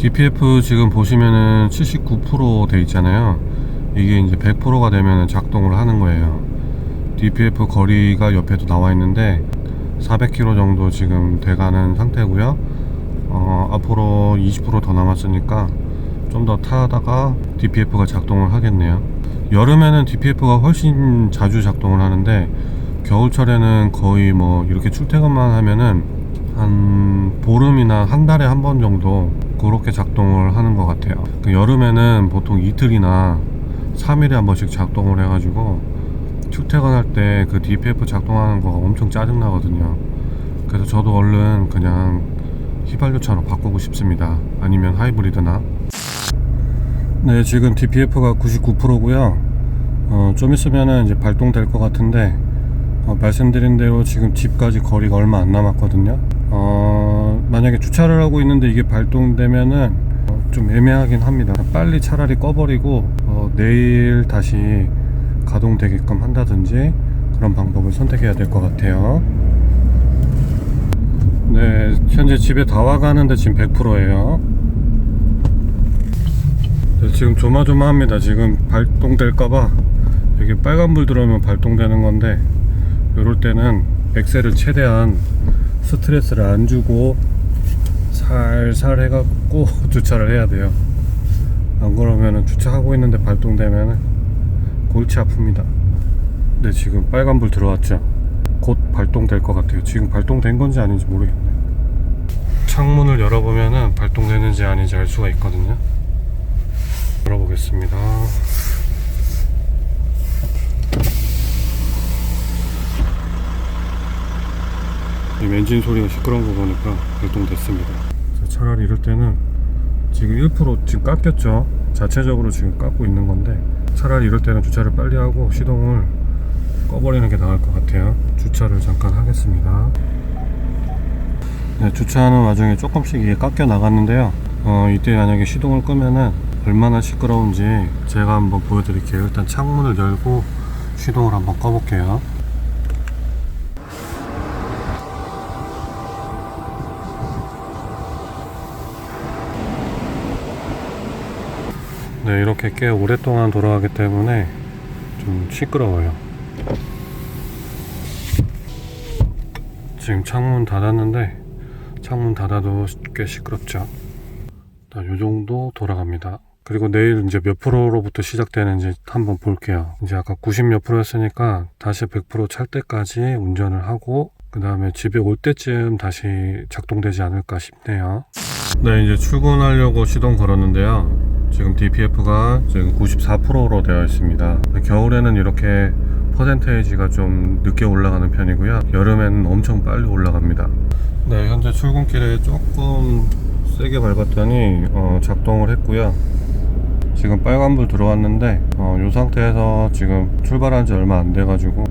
DPF 지금 보시면은 79%돼 있잖아요. 이게 이제 100%가 되면 작동을 하는 거예요. DPF 거리가 옆에도 나와 있는데 400km 정도 지금 돼가는 상태고요. 어, 앞으로 20%더 남았으니까 좀 더 타다가 DPF가 작동을 하겠네요. 여름에는 DPF가 훨씬 자주 작동을 하는데 겨울철에는 거의 뭐 이렇게 출퇴근만 하면은 한 보름이나 한 달에 한 번 정도 그렇게 작동을 하는 것 같아요. 그 여름에는 보통 이틀이나 3일에 한 번씩 작동을 해가지고 출퇴근할 때 그 DPF 작동하는 거가 엄청 짜증 나거든요. 그래서 저도 얼른 그냥 휘발유차로 바꾸고 싶습니다. 아니면 하이브리드나. 네, 지금 DPF가 99%고요. 어, 좀 있으면은 이제 발동될 것 같은데 어, 말씀드린 대로 지금 집까지 거리가 얼마 안 남았거든요. 어, 만약에 주차를 하고 있는데 이게 발동되면은 어, 좀 애매하긴 합니다. 빨리 차라리 꺼버리고 어, 내일 다시 가동되게끔 한다든지 그런 방법을 선택해야 될 것 같아요. 네, 현재 집에 다 와가는데 지금 100%예요. 네, 지금 조마조마합니다. 지금 발동될까봐 여기 빨간불 들어오면 발동되는 건데 이럴 때는 엑셀을 최대한 스트레스를 안 주고 살살 해갖고 주차를 해야 돼요. 안 그러면은 주차하고 있는데 발동되면은 골치 아픕니다. 네, 지금 빨간불 들어왔죠. 곧 발동될 것 같아요. 지금 발동된 건지 아닌지 모르겠네. 창문을 열어보면은 발동되는지 아닌지 알 수가 있거든요. 열어보겠습니다. 지금 엔진 소리가 시끄러운 거 보니까 발동됐습니다. 자, 차라리 이럴 때는 지금 1% 지금 깎였죠. 자체적으로 지금 깎고 있는 건데 차라리 이럴 때는 주차를 빨리 하고 시동을 꺼버리는 게 나을 것 같아요. 주차를 잠깐 하겠습니다. 네, 주차하는 와중에 조금씩 이게 깎여 나갔는데요. 어, 이때 만약에 시동을 끄면은 얼마나 시끄러운지 제가 한번 보여드릴게요. 일단 창문을 열고 시동을 한번 꺼볼게요. 네, 이렇게 꽤 오랫동안 돌아가기 때문에 좀 시끄러워요. 지금 창문 닫았는데 창문 닫아도 꽤 시끄럽죠. 자, 요 정도 돌아갑니다. 그리고 내일 이제 몇 프로로부터 시작되는지 한번 볼게요. 이제 아까 90 몇 프로였으니까 다시 100%찰 때까지 운전을 하고 그 다음에 집에 올 때쯤 다시 작동되지 않을까 싶네요. 네, 이제 출근하려고 시동 걸었는데요. 지금 DPF가 지금 94%로 되어 있습니다. 겨울에는 이렇게 퍼센테이지가 좀 늦게 올라가는 편이고요. 여름에는 엄청 빨리 올라갑니다. 네, 현재 출근길에 조금 세게 밟았더니 어, 작동을 했고요. 지금 빨간불 들어왔는데 어, 이 상태에서 지금 출발한 지 얼마 안 돼가지고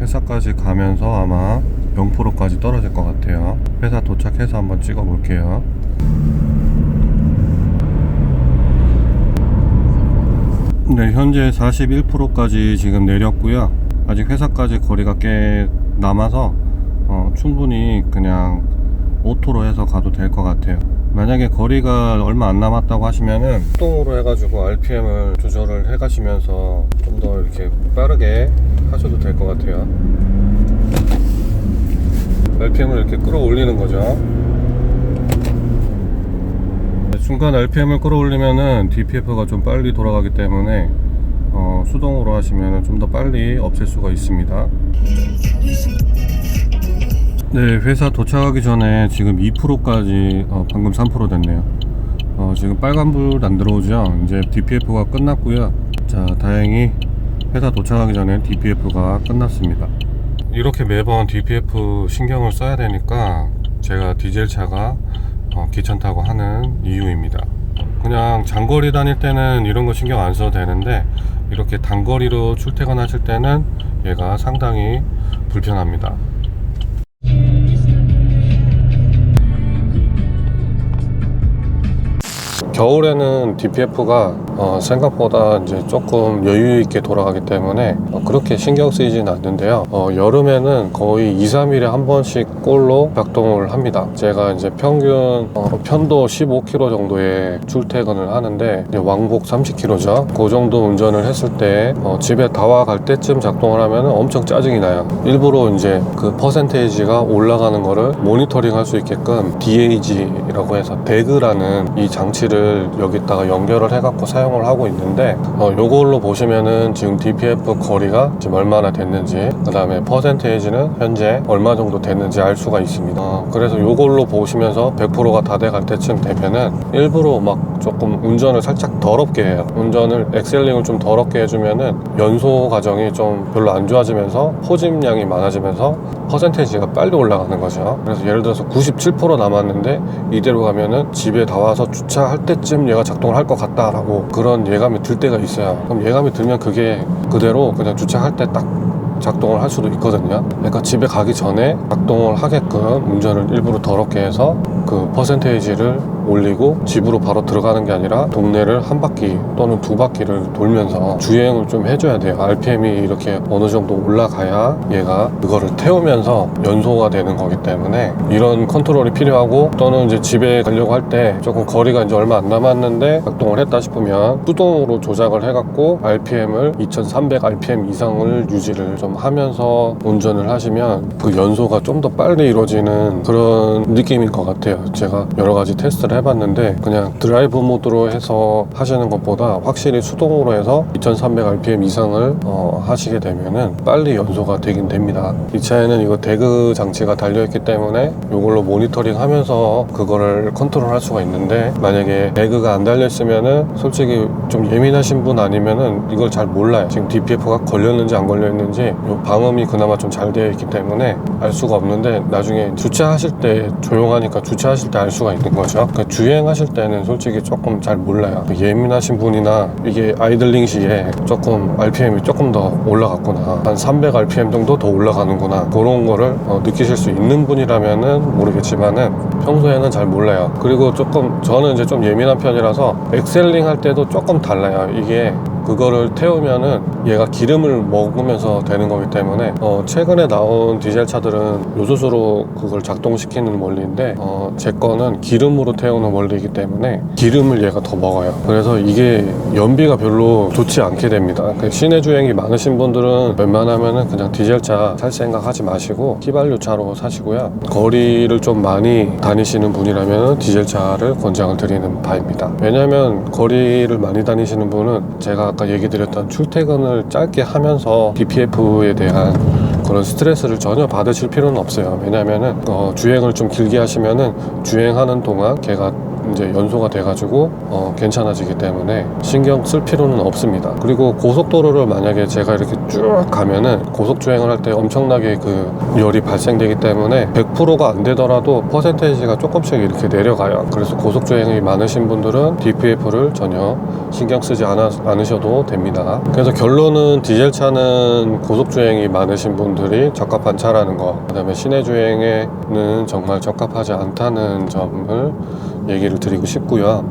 회사까지 가면서 아마 0%까지 떨어질 것 같아요. 회사 도착해서 한번 찍어 볼게요. 네, 현재 41%까지 지금 내렸고요. 아직 회사까지 거리가 꽤 남아서 어, 충분히 그냥 오토로 해서 가도 될 것 같아요. 만약에 거리가 얼마 안 남았다고 하시면은 수동으로 해가지고 RPM을 조절을 해가시면서 좀 더 이렇게 빠르게 하셔도 될 것 같아요. RPM을 이렇게 끌어올리는 거죠. 네, 중간 RPM을 끌어올리면은 DPF가 좀 빨리 돌아가기 때문에 어, 수동으로 하시면 좀 더 빨리 없앨 수가 있습니다. 네, 회사 도착하기 전에 지금 2%까지 어, 방금 3% 됐네요. 어, 지금 빨간불 안 들어오죠. 이제 DPF가 끝났고요. 자, 다행히 회사 도착하기 전에 DPF가 끝났습니다. 이렇게 매번 DPF 신경을 써야 되니까 제가 디젤 차가 어, 귀찮다고 하는 이유입니다. 그냥 장거리 다닐 때는 이런 거 신경 안 써도 되는데 이렇게 단거리로 출퇴근하실 때는 얘가 상당히 불편합니다. 겨울에는 DPF가 어, 생각보다 이제 조금 여유 있게 돌아가기 때문에 어, 그렇게 신경 쓰이진 않는데요. 어, 여름에는 거의 2, 3일에 한 번씩 꼴로 작동을 합니다. 제가 이제 평균 어, 편도 15km 정도의 출퇴근을 하는데 왕복 30km죠. 그 정도 운전을 했을 때 어, 집에 다와 갈 때쯤 작동을 하면 엄청 짜증이 나요. 일부러 이제 그 퍼센테이지가 올라가는 거를 모니터링 할 수 있게끔 DAG라고 해서 대그라는 이 장치 를 여기다가 연결을 해갖고 사용을 하고 있는데 어, 요걸로 보시면은 지금 DPF 거리가 지금 얼마나 됐는지 그 다음에 퍼센테이지는 현재 얼마 정도 됐는지 알 수가 있습니다. 어, 그래서 요걸로 보시면서 100%가 다 돼갈 때쯤 되면은 일부러 막 조금 운전을 살짝 더럽게 해요. 운전을 엑셀링을 좀 더럽게 해주면은 연소 과정이 좀 별로 안 좋아지면서 포짐량이 많아지면서 퍼센테이지가 빨리 올라가는 거죠. 그래서 예를 들어서 97% 남았는데 이대로 가면은 집에 다 와서 주차할 때쯤 얘가 작동을 할 것 같다라고 그런 예감이 들 때가 있어요. 그럼 예감이 들면 그게 그대로 그냥 주차할 때딱 작동을 할 수도 있거든요. 그러니까 집에 가기 전에 작동을 하게끔 운전을 일부러 더럽게 해서 그 퍼센테이지를 올리고 집으로 바로 들어가는 게 아니라 동네를 한 바퀴 또는 두 바퀴를 돌면서 주행을 좀 해줘야 돼요. RPM이 이렇게 어느 정도 올라가야 얘가 그거를 태우면서 연소가 되는 거기 때문에 이런 컨트롤이 필요하고 또는 이제 집에 가려고 할 때 조금 거리가 이제 얼마 안 남았는데 작동을 했다 싶으면 수동으로 조작을 해갖고 RPM을 2300 RPM 이상을 유지를 좀 하면서 운전을 하시면 그 연소가 좀 더 빨리 이루어지는 그런 느낌일 것 같아요. 제가 여러 가지 테스트를 해봤는데 그냥 드라이브 모드로 해서 하시는 것보다 확실히 수동으로 해서 2300 RPM 이상을 어, 하시게 되면은 빨리 연소가 되긴 됩니다. 이 차에는 이거 대그 장치가 달려있기 때문에 이걸로 모니터링 하면서 그거를 컨트롤 할 수가 있는데 만약에 대그가 안 달려있으면은 솔직히 좀 예민하신 분 아니면은 이걸 잘 몰라요. 지금 DPF가 걸렸는지 안 걸렸는지 이 방음이 그나마 좀 잘 되어 있기 때문에 알 수가 없는데 나중에 주차하실 때 조용하니까 주차하실 때 알 수가 있는 거죠. 주행하실 때는 솔직히 조금 잘 몰라요. 예민하신 분이나 이게 아이들링 시에 조금 RPM이 조금 더 올라갔구나. 한 300 RPM 정도 더 올라가는구나. 그런 거를 어, 느끼실 수 있는 분이라면은 모르겠지만은 평소에는 잘 몰라요. 그리고 조금 저는 이제 좀 예민한 편이라서 엑셀링 할 때도 조금 달라요. 이게 그거를 태우면은 얘가 기름을 먹으면서 되는 거기 때문에 어, 최근에 나온 디젤 차들은 요소수로 그걸 작동시키는 원리인데 어, 제 거는 기름으로 태우는 원리이기 때문에 기름을 얘가 더 먹어요. 그래서 이게 연비가 별로 좋지 않게 됩니다. 그 시내 주행이 많으신 분들은 웬만하면은 그냥 디젤차 살 생각 하지 마시고 휘발유 차로 사시고요. 거리를 좀 많이 다니시는 분이라면 디젤차를 권장을 드리는 바입니다. 왜냐하면 거리를 많이 다니시는 분은 제가 아까 얘기 드렸던 출퇴근을 짧게 하면서 DPF에 대한 그런 스트레스를 전혀 받으실 필요는 없어요. 왜냐면은 어, 주행을 좀 길게 하시면은 주행하는 동안 걔가 이제 연소가 돼가지고 어, 괜찮아지기 때문에 신경 쓸 필요는 없습니다. 그리고 고속도로를 만약에 제가 이렇게 쭉 가면은 고속 주행을 할 때 엄청나게 그 열이 발생되기 때문에 100%가 안 되더라도 퍼센테이지가 조금씩 이렇게 내려가요. 그래서 고속 주행이 많으신 분들은 DPF를 전혀 신경 쓰지 않아, 않으셔도 됩니다. 그래서 결론은 디젤 차는 고속 주행이 많으신 분들이 적합한 차라는 거. 그다음에 시내 주행에는 정말 적합하지 않다는 점을 얘기를 드리고 싶고요.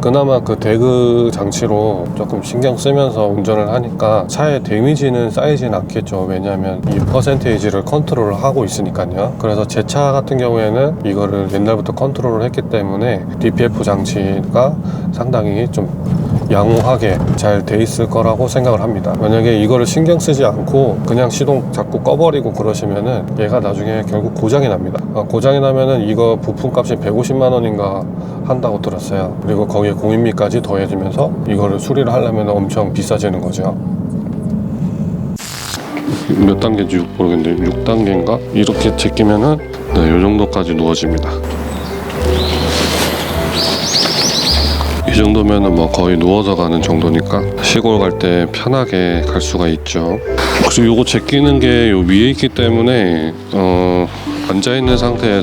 그나마 그 대그 장치로 조금 신경 쓰면서 운전을 하니까 차의 데미지는 쌓이진 않겠죠. 왜냐하면 이 퍼센테이지를 컨트롤을 하고 있으니까요. 그래서 제 차 같은 경우에는 이거를 옛날부터 컨트롤을 했기 때문에 DPF 장치가 상당히 좀 양호하게 잘 돼 있을 거라고 생각을 합니다. 만약에 이거를 신경 쓰지 않고 그냥 시동 자꾸 꺼버리고 그러시면은 얘가 나중에 결국 고장이 납니다. 아, 고장이 나면은 이거 부품값이 150만 원인가 한다고 들었어요. 그리고 거기에 공인비까지 더해지면서 이거를 수리를 하려면 엄청 비싸지는 거죠. 몇 단계인지 모르겠는데 6단계인가? 이렇게 제끼면은 네, 이 정도까지 누워집니다. 이 정도면은 뭐 거의 누워서 가는 정도니까 시골 갈 때 편하게 갈 수가 있죠. 그리고 요거 제끼는 게 요 위에 있기 때문에 어 앉아 있는 상태에서